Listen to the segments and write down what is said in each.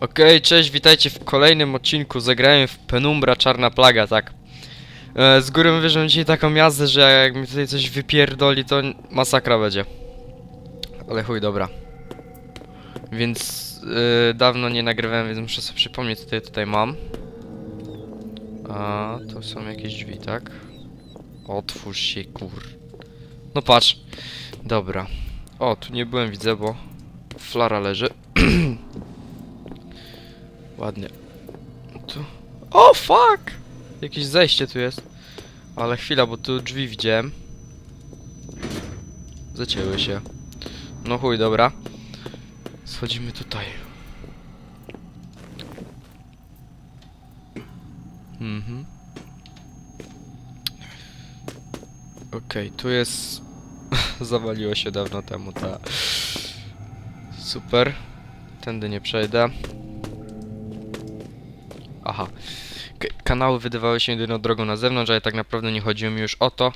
Okej, cześć, witajcie w kolejnym odcinku. Zagrałem w Penumbra Czarna Plaga, tak. E, z góry mówię, że mam dzisiaj taką jazdę, że jak mi tutaj coś wypierdoli, to masakra będzie. Ale chuj, dobra. Więc e, dawno nie nagrywałem, więc muszę sobie przypomnieć, co tutaj mam. A, to są jakieś drzwi, tak? Otwórz się, kur... No patrz. Dobra. O, tu nie byłem, widzę, bo flara leży. Ładnie. Tu. O, fuck! Jakieś zejście tu jest. Ale chwila, bo tu drzwi widziałem. Zacięły się. No chuj, dobra. Schodzimy tutaj. Mhm. Okej, tu jest... Zawaliło się dawno temu, ta... Super. Tędy nie przejdę. Aha. K kanały wydawały się jedyną drogą na zewnątrz, ale tak naprawdę nie chodziło mi już o to,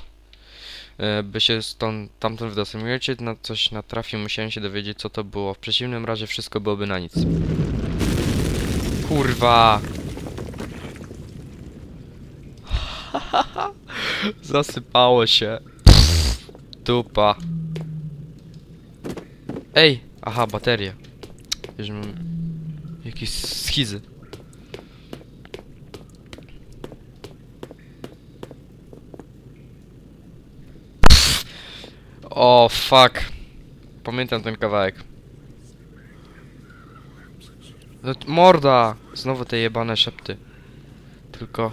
e, by się stąd tamtąd wydostać. Na coś natrafił, musiałem się dowiedzieć, co to było. W przeciwnym razie wszystko byłoby na nic. Kurwa! Zasypało się. Dupa. Ej! Aha, baterie. Wiesz, mam jakieś schizy. O, fuck. Pamiętam ten kawałek. No, morda! Znowu te jebane szepty. Tylko...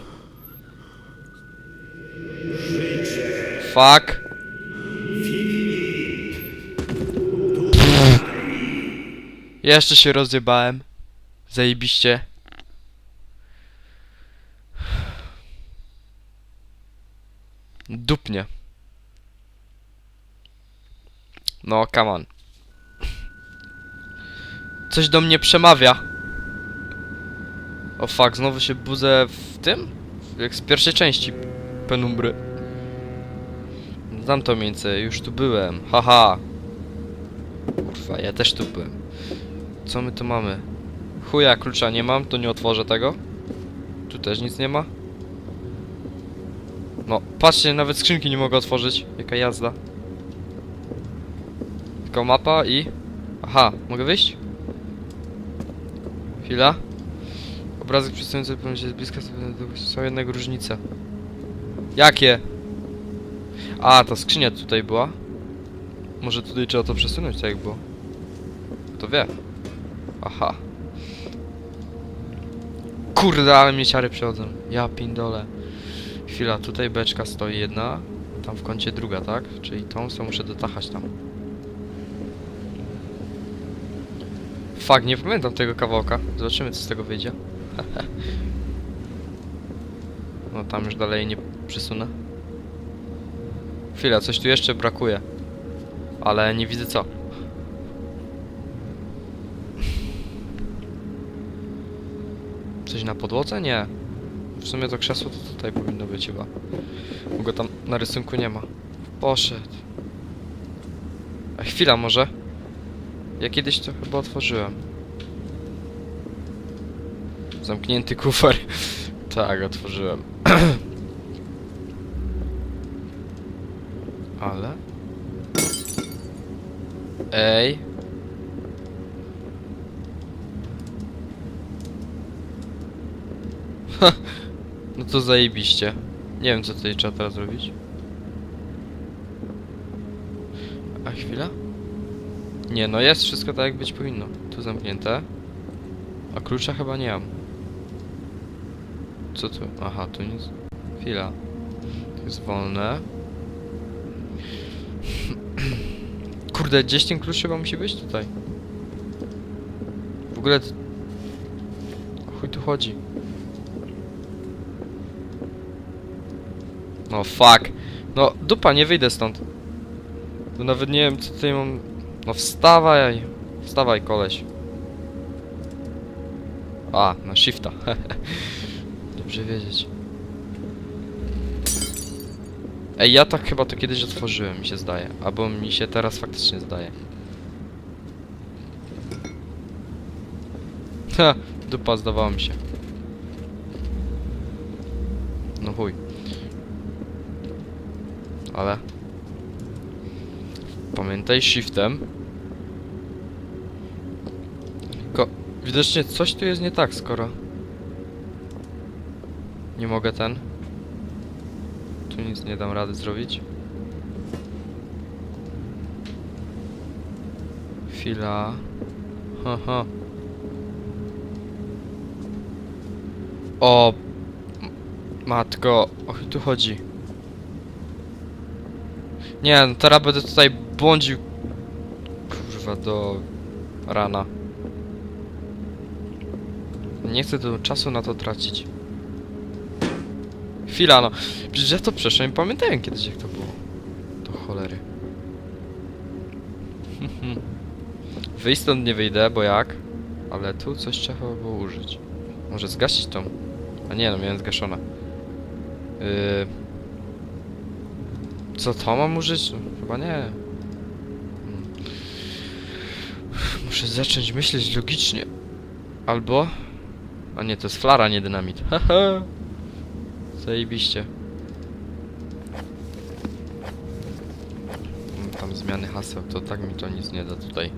Fuck. Jeszcze się rozjebałem. Zajebiście. Dupnie. No, come on. Coś do mnie przemawia. O fuck, znowu się budzę w tym? Jak z pierwszej części Penumbry. Znam to miejsce, już tu byłem. Haha. Kurwa, ja też tu byłem. Co my tu mamy? Chuja, klucza nie mam, to nie otworzę tego. Tu też nic nie ma. No, patrzcie, nawet skrzynki nie mogę otworzyć. Jaka jazda. Tylko mapa i... Aha, mogę wyjść? Chwila. Obrazek przedstawiający się z bliska są jednak różnice. Jakie? A, ta skrzynia tutaj była. Może tutaj trzeba to przesunąć, tak jak było. Kto wie? Aha. Kurde, ale mnie ciary przechodzą. Ja pindole. Chwila, tutaj beczka stoi jedna. Tam w kącie druga, tak? Czyli tą, co muszę dotachać tam. Fuck, nie pamiętam tego kawałka. Zobaczymy, co z tego wyjdzie. no tam już dalej nie przesunę. Chwila, coś tu jeszcze brakuje. Ale nie widzę co. Coś na podłodze? Nie. W sumie to krzesło to tutaj powinno być chyba. Bo go tam na rysunku nie ma. Poszedł. A chwila może. Ja kiedyś to chyba otworzyłem. Zamknięty kufer. tak, otworzyłem. Ale... Ej. No to zajebiście. Nie wiem co tutaj trzeba teraz zrobić. A chwila? Nie, no jest wszystko tak jak być powinno. Tu zamknięte. A klucza chyba nie mam. Co tu? Aha, tu nic. Chwila. To jest wolne. Kurde, gdzieś ten klucz chyba musi być tutaj. W ogóle... O chuj tu chodzi? No fuck. No dupa, nie wyjdę stąd. Bo nawet nie wiem co tutaj mam... No wstawaj. Wstawaj koleś. A, na shifta. Dobrze wiedzieć. Ej, ja tak chyba to kiedyś otworzyłem, mi się zdaje. Albo mi się teraz faktycznie zdaje. Ha, dupa zdawało mi się. No chuj. Ale... Pamiętaj shiftem. Tylko widocznie coś tu jest nie tak, skoro... Nie mogę ten. Tu nic nie dam rady zrobić. Chwila. Haha. O! m- Matko, o tu chodzi. Nie, no teraz będę tutaj błądził. Kurwa, do rana. Nie chcę tu czasu na to tracić. Chwila, no. Przecież ja to przeszłem i pamiętałem kiedyś jak to było. Do cholery. Wyjść stąd nie wyjdę, bo jak? Ale tu coś trzeba było użyć. Może zgasić tą? A nie, no miałem zgaszone. Yy... Co to mam użyć? Chyba nie. Hmm. Muszę zacząć myśleć logicznie. Albo... A nie, to jest flara, nie dynamit. Haha. Zajebiście. Mm, Tam zmiany haseł, to tak mi to nic nie da tutaj.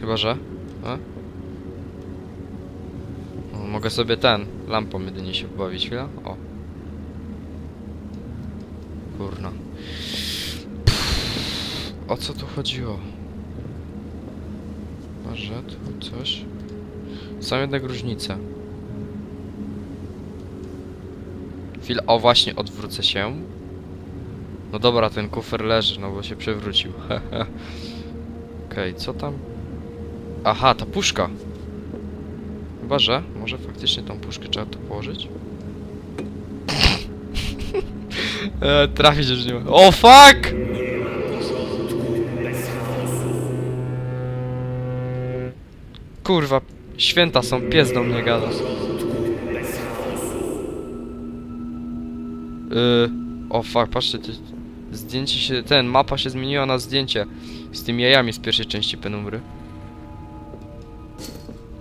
Chyba, że? A? O, mogę sobie ten, lampą jedynie się pobawić, chwila? O. Kurna. O co tu chodziło? Chyba, tu coś... Są jednak różnice. Chwila, o właśnie, odwrócę się. No dobra, ten kufer leży, no bo się przewrócił. Okej, co tam? Aha, ta puszka. Chyba, że może faktycznie tą puszkę trzeba tu położyć? e, trafić już nie ma. O, fuck! Kurwa, święta są, pies do mnie gada. Yy, o fuck, patrzcie, zdjęcie się, ten, mapa się zmieniła na zdjęcie z tymi jajami z pierwszej części penumbry.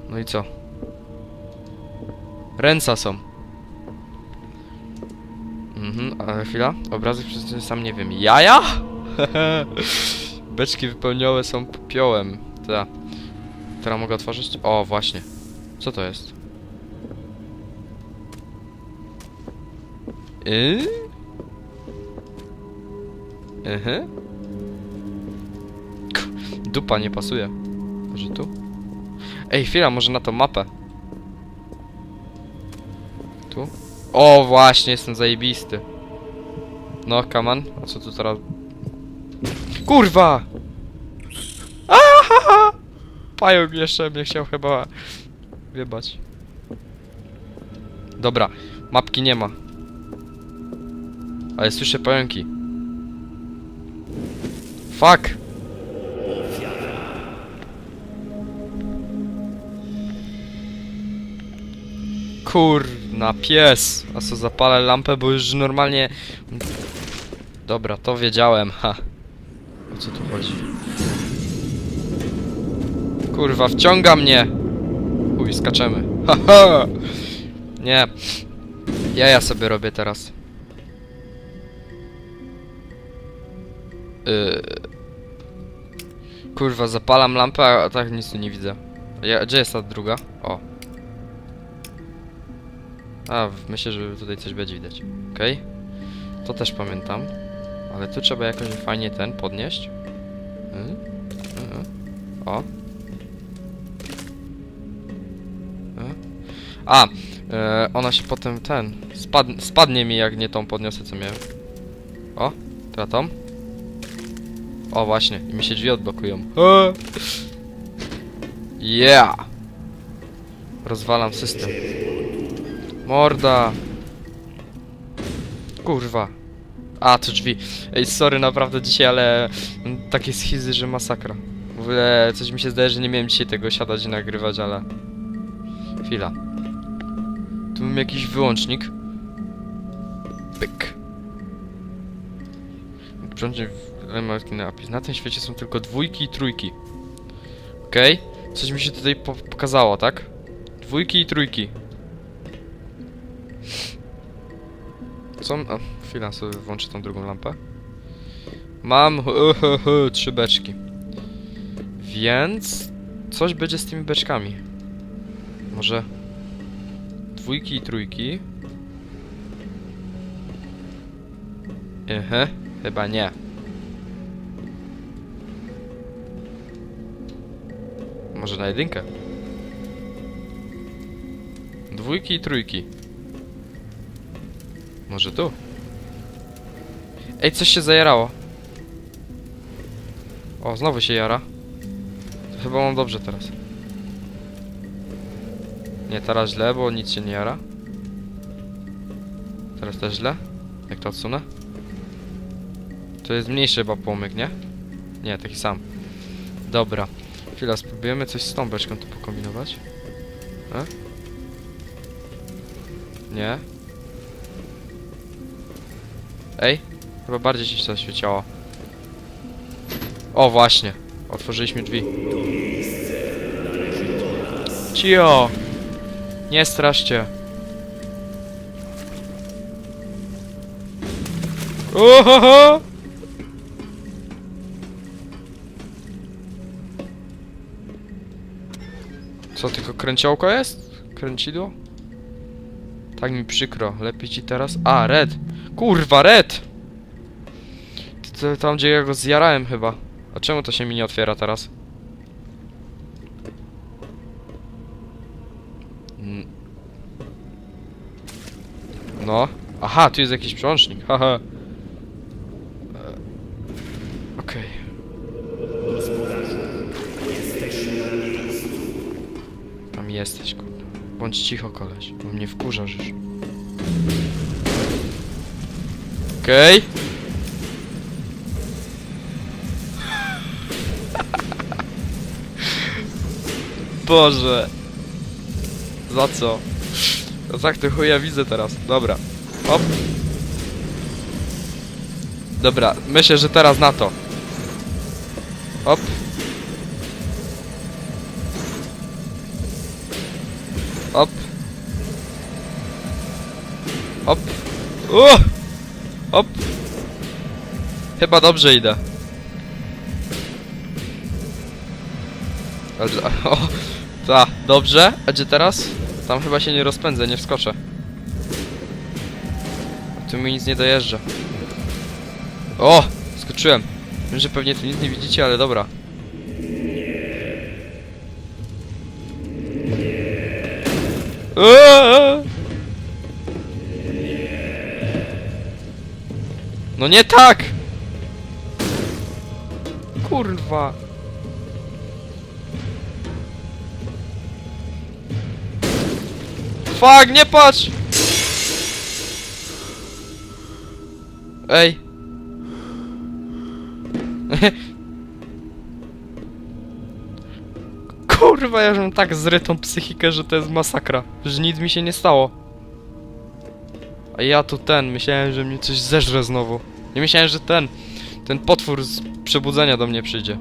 No i co? Ręca są. Mhm, ale chwila, obrazek przez sam nie wiem. Jaja? Beczki wypełnione są popiołem. Ta. Teraz mogę otworzyć? O, właśnie. Co to jest? Yy? K- Dupa nie pasuje. Może tu? Ej, chwila, może na tą mapę. Tu? O, właśnie, jestem zajebisty. No, kaman, a co tu teraz? Kurwa! Pająk jeszcze mnie chciał chyba wiebać. Dobra, mapki nie ma. Ale słyszę pająki. Fuck! Kurna, pies! A co, zapalę lampę, bo już normalnie... Dobra, to wiedziałem, ha. O co tu chodzi? Kurwa, wciąga mnie! Uj, skaczemy. Haha! Nie. Ja ja sobie robię teraz. Yy. Kurwa, zapalam lampę, a tak nic tu nie widzę. Ja, gdzie jest ta druga? O. A, myślę, że tutaj coś będzie widać. Okej. To też pamiętam. Ale tu trzeba jakoś fajnie ten podnieść. Y? Y, y. O. A, e, ona się potem ten. Spad, spadnie mi, jak nie tą podniosę, co miałem. O, teraz tą. O, właśnie, i mi się drzwi odblokują. E. Yeah! Rozwalam system. Morda! Kurwa. A, to drzwi. Ej, sorry naprawdę dzisiaj, ale takie schizy, że masakra. W ogóle coś mi się zdaje, że nie miałem dzisiaj tego siadać i nagrywać, ale... Chwila. Tu mam jakiś wyłącznik. Pyk. Prądzie na napis. Na tym świecie są tylko dwójki i trójki. Okej. Coś mi się tutaj po pokazało, tak? Dwójki i trójki. Co? A, chwila, sobie włączę tą drugą lampę. Mam trzy beczki. Więc coś będzie z tymi beczkami. Może dwójki i trójki. Ehe, chyba nie. Może na jedynkę? Dwójki i trójki. Może tu? Ej, coś się zajarało. O, znowu się jara. To chyba mam dobrze teraz. Nie, teraz źle, bo nic się nie jara. Teraz też źle. Jak to odsunę? To jest mniejszy chyba płomyk, nie? Nie, taki sam. Dobra. Chwila, spróbujemy coś z tą beczką tu pokombinować. E? Nie. Ej, chyba bardziej się zaświeciało. O, właśnie. Otworzyliśmy drzwi. Cio! Nie straszcie. Ohoho! Co, tylko kręciołko jest? Kręcidło? Tak mi przykro. Lepiej ci teraz... A, red! Kurwa, red! To, to tam, gdzie ja go zjarałem chyba. A czemu to się mi nie otwiera teraz? Mm. No. Aha, tu jest jakiś przełącznik. Haha. E, Okej. Tam jesteś, kurde. Bądź cicho, koleś, bo mnie wkurzasz już. Okej. Boże. Za co? No tak, to chuja widzę teraz. Dobra. Hop. Dobra, myślę, że teraz na to. Hop. Hop. Hop. Uh! Hop. Chyba dobrze idę. O, ta, dobrze. A gdzie teraz? Tam chyba się nie rozpędzę, nie wskoczę. Tu mi nic nie dojeżdża. O! Skoczyłem. Wiem, że pewnie tu nic nie widzicie, ale dobra. No nie tak! Kurwa. Fuck, nie patrz! Ej. Kurwa, ja mam tak zrytą psychikę, że to jest masakra. Że nic mi się nie stało. A ja tu ten, myślałem, że mnie coś zeżre znowu. Nie myślałem, że ten, ten potwór z przebudzenia do mnie przyjdzie.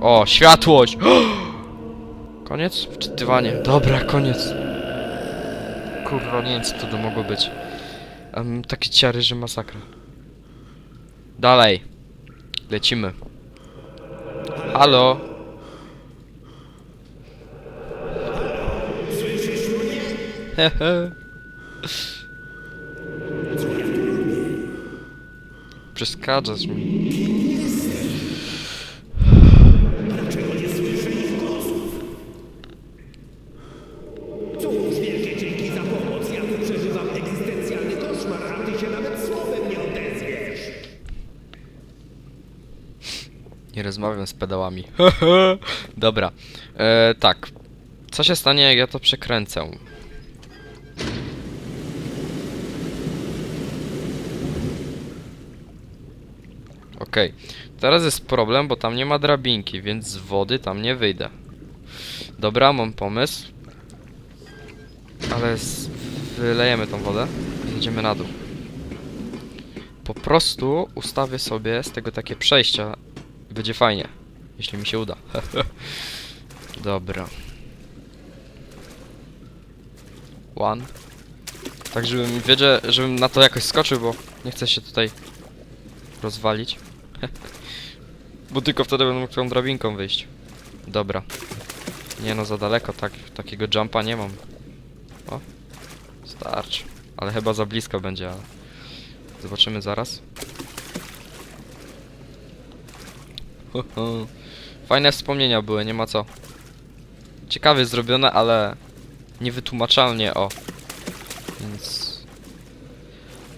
O, światłość! Koniec? Wczytywanie. Dobra, koniec. Kurwa, nie wiem co to, to mogło być. Um, takie ciary, że masakra. Dalej. Lecimy. Halo? Hehe. Przeszkadzasz mi. Cóż, wielkie dzięki za pomoc. Ja tu przeżywam egzystencjalny koszmar, a ty się nawet słowem nie odezwiesz. Z pedałami. Dobra. E, tak. Co się stanie, jak ja to przekręcę? Okej. Teraz jest problem, bo tam nie ma drabinki, więc z wody tam nie wyjdę. Dobra, mam pomysł. Ale wylejemy tą wodę i zjedziemy na dół. Po prostu ustawię sobie z tego takie przejścia będzie fajnie, jeśli mi się uda. Dobra. One. Tak, żebym wiedział, żebym na to jakoś skoczył, bo nie chcę się tutaj rozwalić. bo tylko wtedy będę mógł tą drabinką wyjść. Dobra. Nie no, za daleko, tak, takiego jumpa nie mam. O, starczy. Ale chyba za blisko będzie, ale... Zobaczymy zaraz. Fajne wspomnienia były, nie ma co. Ciekawie zrobione, ale niewytłumaczalnie, o. Więc...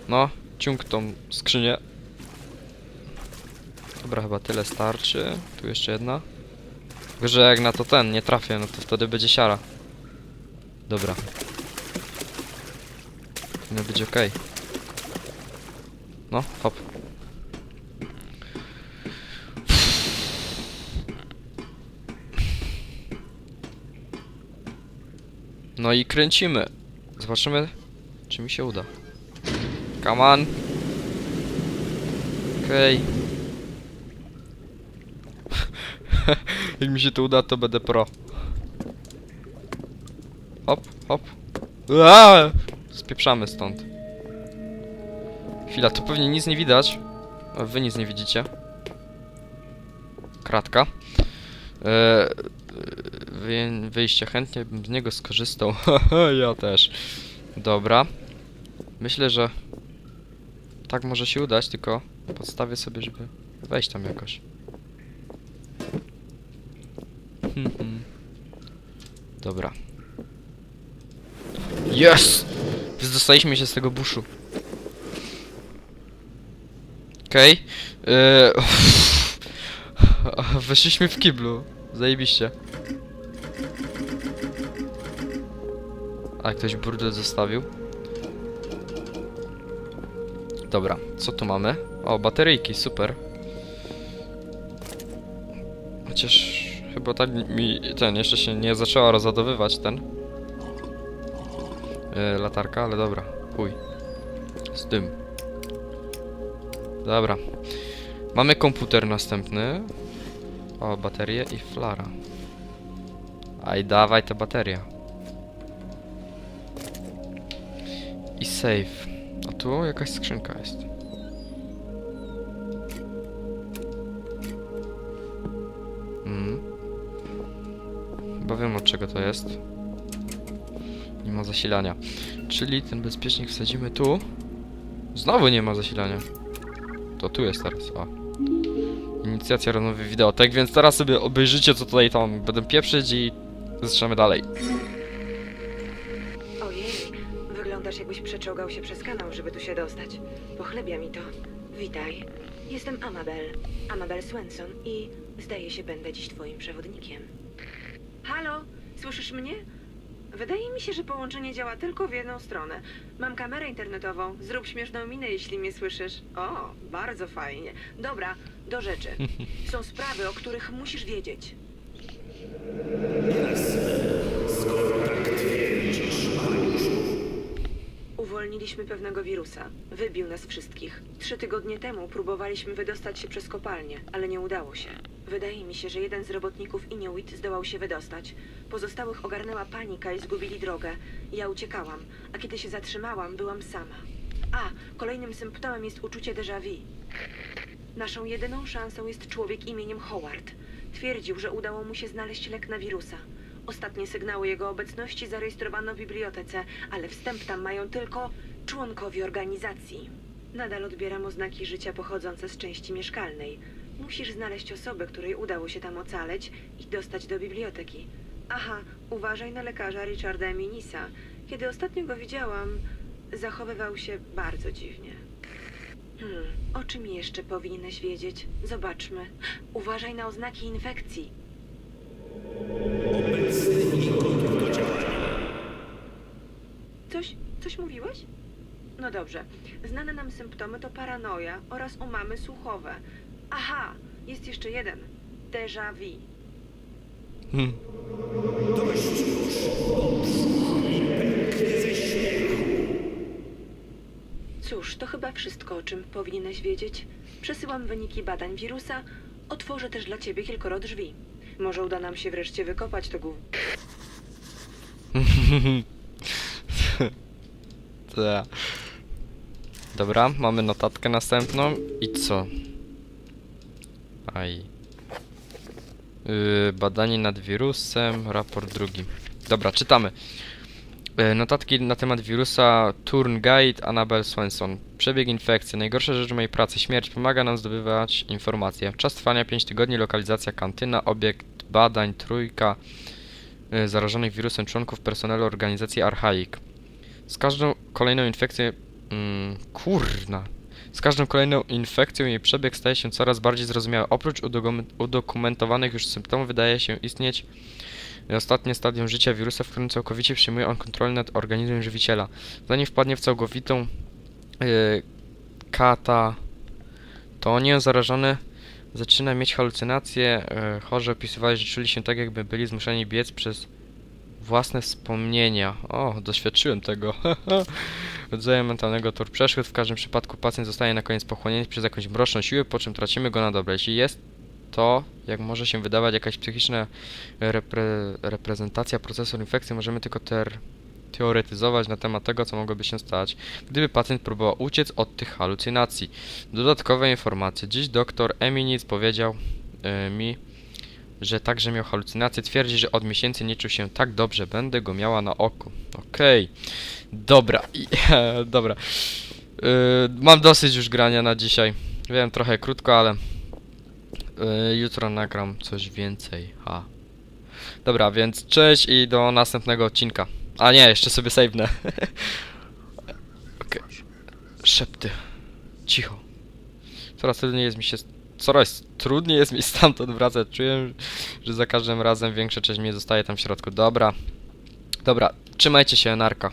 No, ciąg tą skrzynię. Dobra, chyba tyle starczy. Tu jeszcze jedna. Tylko, że jak na to ten nie trafię, no to wtedy będzie siara. Dobra. Powinno być ok. No, hop. No i kręcimy. Zobaczymy, czy mi się uda. Come on. Okej. Jak mi się to uda, to będę pro. Hop, hop. Aaaa! Spieprzamy stąd. Chwila, tu pewnie nic nie widać. Wy nic nie widzicie. Kratka. Eee, wy, wyjście chętnie bym z niego skorzystał. ja też. Dobra. Myślę, że tak może się udać, tylko podstawię sobie, żeby wejść tam jakoś. Dobra. Yes! Dostaliśmy się z tego buszu. Okej. Eee, Weszliśmy w kiblu. Zajebiście. A ktoś burdel zostawił. Dobra, co tu mamy? O, bateryjki, super. Chociaż chyba tak mi ten jeszcze się nie zaczęła rozładowywać ten yy, latarka, ale dobra, chuj. Z tym. Dobra. Mamy komputer następny. O, baterie i flara. Aj, dawaj te baterie. I save. A tu jakaś skrzynka jest. Mm. Chyba wiem od czego to jest. Nie ma zasilania. Czyli ten bezpiecznik wsadzimy tu. Znowu nie ma zasilania. To tu jest teraz, o. Inicjacja nowy wideotek, więc teraz sobie obejrzycie co tutaj tam będę pieprzyć i zaczynamy dalej. Wyglądasz jakbyś przeczołgał się przez kanał, żeby tu się dostać. Pochlebia mi to. Witaj. Jestem Amabel. Amabel Swenson i zdaje się będę dziś twoim przewodnikiem. Halo, słyszysz mnie? Wydaje mi się, że połączenie działa tylko w jedną stronę. Mam kamerę internetową. Zrób śmieszną minę, jeśli mnie słyszysz. O, bardzo fajnie. Dobra, do rzeczy. Są sprawy, o których musisz wiedzieć. Uwolniliśmy pewnego wirusa. Wybił nas wszystkich. Trzy tygodnie temu próbowaliśmy wydostać się przez kopalnię, ale nie udało się. Wydaje mi się, że jeden z robotników Inuit zdołał się wydostać. Pozostałych ogarnęła panika i zgubili drogę. Ja uciekałam, a kiedy się zatrzymałam, byłam sama. A, kolejnym symptomem jest uczucie déjà vu. Naszą jedyną szansą jest człowiek imieniem Howard. Twierdził, że udało mu się znaleźć lek na wirusa. Ostatnie sygnały jego obecności zarejestrowano w bibliotece, ale wstęp tam mają tylko członkowie organizacji. Nadal odbieram oznaki życia pochodzące z części mieszkalnej. Musisz znaleźć osobę, której udało się tam ocaleć i dostać do biblioteki. Aha, uważaj na lekarza Richarda Eminisa. Kiedy ostatnio go widziałam, zachowywał się bardzo dziwnie. Hmm, o czym jeszcze powinieneś wiedzieć? Zobaczmy. Uważaj na oznaki infekcji. Obecny i gotów do działania. Coś, coś mówiłeś? No dobrze. Znane nam symptomy to paranoja oraz umamy słuchowe. Aha, jest jeszcze jeden. Déjà vu. Hmm. Dość już. Pęknie ze śmiechu. Cóż, to chyba wszystko, o czym powinieneś wiedzieć. Przesyłam wyniki badań wirusa. Otworzę też dla ciebie kilkoro drzwi. Może uda nam się wreszcie wykopać to gówno. Ta. Dobra, mamy notatkę następną i co? Aj. Yy, badanie nad wirusem, raport drugi. Dobra, czytamy. Yy, notatki na temat wirusa Turn Guide Annabel Swenson. Przebieg infekcji. Najgorsza rzecz mojej pracy. Śmierć pomaga nam zdobywać informacje. Czas trwania 5 tygodni. Lokalizacja kantyna. Obiekt badań trójka yy, zarażonych wirusem członków personelu organizacji Archaik. Z każdą kolejną infekcją. Mm, kurna. Z każdą kolejną infekcją jej przebieg staje się coraz bardziej zrozumiały. Oprócz udokumen- udokumentowanych już symptomów wydaje się istnieć ostatnie stadium życia wirusa, w którym całkowicie przyjmuje on kontrolę nad organizmem żywiciela. Zanim wpadnie w całkowitą yy, katatonię, zarażony zaczyna mieć halucynacje. Yy, chorzy opisywali, że czuli się tak, jakby byli zmuszeni biec przez własne wspomnienia. O, doświadczyłem tego. Rodzajem mentalnego tor przeszkód. W każdym przypadku pacjent zostaje na koniec pochłonięty przez jakąś mroczną siłę, po czym tracimy go na dobre. Jeśli jest to, jak może się wydawać, jakaś psychiczna repre reprezentacja procesu infekcji, możemy tylko ter teoretyzować na temat tego, co mogłoby się stać, gdyby pacjent próbował uciec od tych halucynacji. Dodatkowe informacje. Dziś doktor Eminic powiedział e, mi, że także miał halucynacje. Twierdzi, że od miesięcy nie czuł się tak dobrze. Będę go miała na oku. Okej. Dobra. Dobra. Yy, mam dosyć już grania na dzisiaj. Wiem, trochę krótko, ale yy, jutro nagram coś więcej. Ha. Dobra, więc cześć i do następnego odcinka. A nie, jeszcze sobie save'nę. Okej. Szepty. Cicho. Coraz trudniej jest mi się coraz trudniej jest mi stamtąd wracać. Czuję, że za każdym razem większa część mnie zostaje tam w środku. Dobra. Dobra, trzymajcie się, narka.